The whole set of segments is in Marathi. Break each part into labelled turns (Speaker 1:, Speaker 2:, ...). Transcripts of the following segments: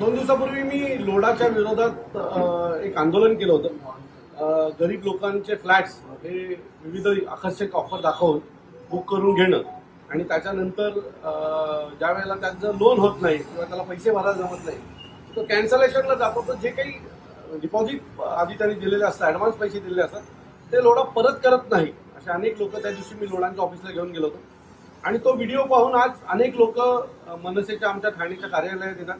Speaker 1: दोन दिवसापूर्वी मी लोडाच्या विरोधात एक आंदोलन केलं होतं. गरीब लोकांचे फ्लॅट्स हे विविध आकर्षक ऑफर दाखवून बुक करून घेणं आणि त्याच्यानंतर ज्या वेळेला त्यांचं लोन होत नाही किंवा त्याला पैसे भरायला जमत नाही तो कॅन्सलेशनला जातो तर जे काही डिपॉझिट आधी त्यांनी दिलेले असतात ॲडव्हान्स पैसे दिलेले असतात ते लोडा परत करत नाही. असे अनेक लोक त्या दिवशी मी लोडांच्या ऑफिसला घेऊन गेलो होतो. आणि तो व्हिडिओ पाहून आज अनेक लोक मनसेच्या आमच्या ठाण्याच्या कार्यालयात येतात.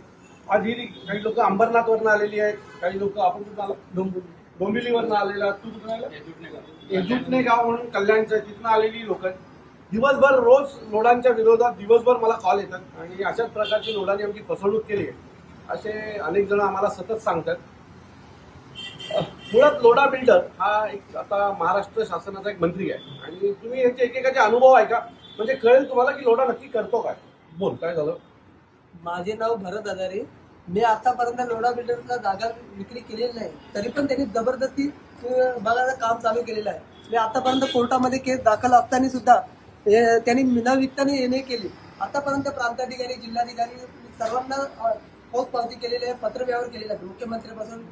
Speaker 1: आज ही काही लोक अंबरनाथवरनं आलेली आहेत काही लोक आपण कुठं डोंबिवली डोंबिवलीवरनं आलेला तू कुठून आला गाव म्हणून कल्याणचं आहे तिथनं आलेली लोक आहेत. दिवसभर रोज लोडांच्या विरोधात दिवसभर मला कॉल येतात आणि अशाच प्रकारची लोडांनी आमची फसवणूक केली आहे. असे अनेक जण आम्हाला सतत सांगतात. मुळात लोढा बिल्डर हा एक आता महाराष्ट्र शासनाचा एक मंत्री आहे. आणि तुम्ही याचे एकेकाचे अनुभव आहे का म्हणजे कळेल तुम्हाला की लोढा नक्की करतो काय? बोल काय झालं?
Speaker 2: माझे नाव भरत आधारे मी आतापर्यंत लोढा बिल्डर्सला जागा विक्री केलेली नाही. तरी पण त्यांनी जबरदस्ती बघायचं काम चालू केलेलं आहे. मी आतापर्यंत कोर्टामध्ये केस दाखल असताना सुद्धा त्यांनी न विकताना येणे केली. आतापर्यंत प्रांताधिकारी जिल्हाधिकारी सर्वांना अं, पोचपावती केलेली आहे पत्रव्यवहार केलेला आहे मुख्यमंत्र्यापासून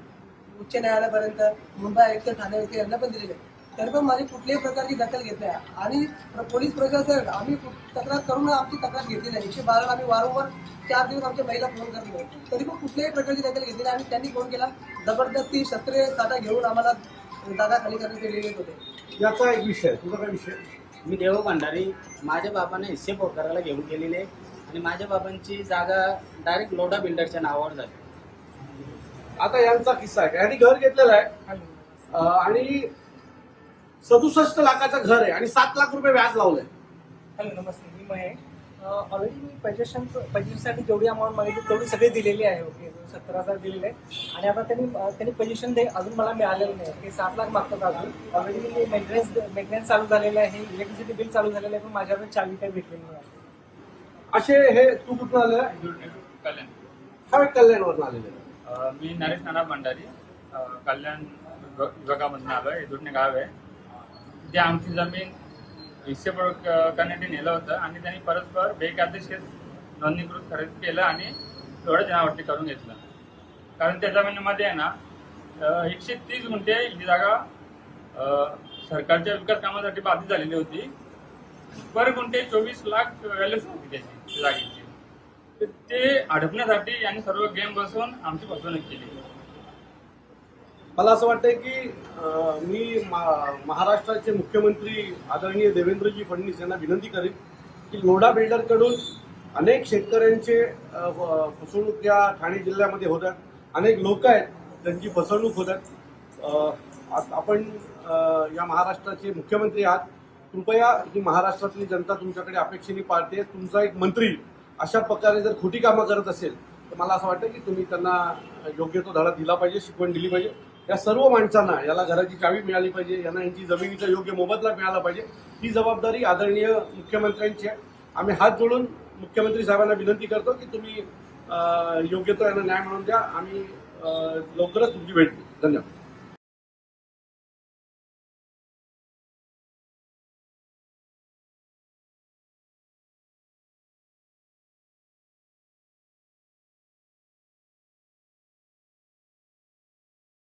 Speaker 2: उच्च न्यायालयापर्यंत मुंबई आयुक्त ठाणे आयुक्त यांना पण दिलेले आहे तरी पण माझी कुठल्याही प्रकारची दखल घेत नाही. आणि पोलीस प्रशासन आम्ही तक्रार करून आमची तक्रार घेतली नाही. एकशे बाराला आम्ही वारंवार चार दिवस आमच्या महिला फोन करतो तरी पण कुठल्याही प्रकारची दखल घेतली नाही. आणि त्यांनी फोन केला. जबरदस्ती शस्त्रे साठा घेऊन आम्हाला जागा खाली करण्यात येत होते.
Speaker 1: याचा एक विषय तुझा काय विषय
Speaker 3: मी देव भंडारी. माझ्या बाबाने हिस्से पोकाराला घेऊन गेलेले. आणि माझ्या बाबांची जागा डायरेक्ट लोढा बिल्डरच्या नावावर झाली.
Speaker 1: आता यांचा किस्सा आहे. यांनी घर घेतलेलं आहे. आणि सदुसष्ट लाखाचं घर आहे आणि सात लाख रुपये व्याज लावलंय.
Speaker 4: हॅलो नमस्ते मी महेश. ऑलरेडी मी पैशांचं पैशासाठी जेवढी अमाऊंट मागितली तेवढी सगळी दिलेली आहे ओके. सत्तर हजार दिलेले आहे आणि आता त्यांनी त्यांनी पोझिशन दे अजून मला मिळालेलं नाही. ते सात लाख मागतात अजून. ऑलरेडी मी मेंटेनन्स मेंटेनन्स चालू झालेलं आहे इलेक्ट्रिसिटी बिल चालू झालेलं आहे पण माझ्याकडे चावी काही भेटलेली नाही.
Speaker 1: असे हे तू कुठून आलं
Speaker 5: कल्याण
Speaker 1: हा कल्याणवरून आलेले?
Speaker 5: मी नरेश नाना भंडारी. कल्याण विभाग- विभागामधून आलो आहे दुधने गाव आहे ते आमची जमीन हिस्से करण्यासाठी नेलं होतं आणि त्यांनी परस्पर बेकायदेशीर नोंदणीकृत खरेदी केलं आणि थोड्या जनावरती करून घेतलं. कारण त्या जमिनीमध्ये आहे ना एकशे तीस गुंठे ही जागा सरकारच्या विकास कामासाठी बाधित झालेली होती. पर गुंठे चोवीस लाख व्हॅल्यूच होती त्याची जागेची. तर ते अडकण्यासाठी यांनी सर्व गेम बसून आमची फसवणूक केली.
Speaker 1: मला असं वाटतं की मी मा- महाराष्ट्राचे मुख्यमंत्री आदरणीय देवेंद्रजी फडणवीस यांना विनंती करेन की लोढा बिल्डरकडून अनेक शेतकऱ्यांचे फसवणूक या ठाणे जिल्ह्यामध्ये होतात. अनेक लोक आहेत त्यांची फसवणूक होतात. आज आपण या महाराष्ट्राचे मुख्यमंत्री आहात. कृपया ही महाराष्ट्रातली जनता तुमच्याकडे अपेक्षेने पाळते. तुमचा एक मंत्री अशा प्रकारे जर खोटी कामं करत असेल तर मला असं वाटतं की तुम्ही त्यांना योग्य तो धडा दिला पाहिजे शिकवण दिली पाहिजे. या सर्व माणसांना याला घराची चावी मिळाली पाहिजे यांना यांची जमिनीचा योग्य मोबदला मिळाला पाहिजे ही जबाबदारी आदरणीय मुख्यमंत्र्यांची आहे. आम्ही हात जोडून मुख्यमंत्री साहेबांना विनंती करतो की तुम्ही योग्य तो यांना न्याय मिळवून द्या. आम्ही लवकरच तुमची भेट धन्यवाद.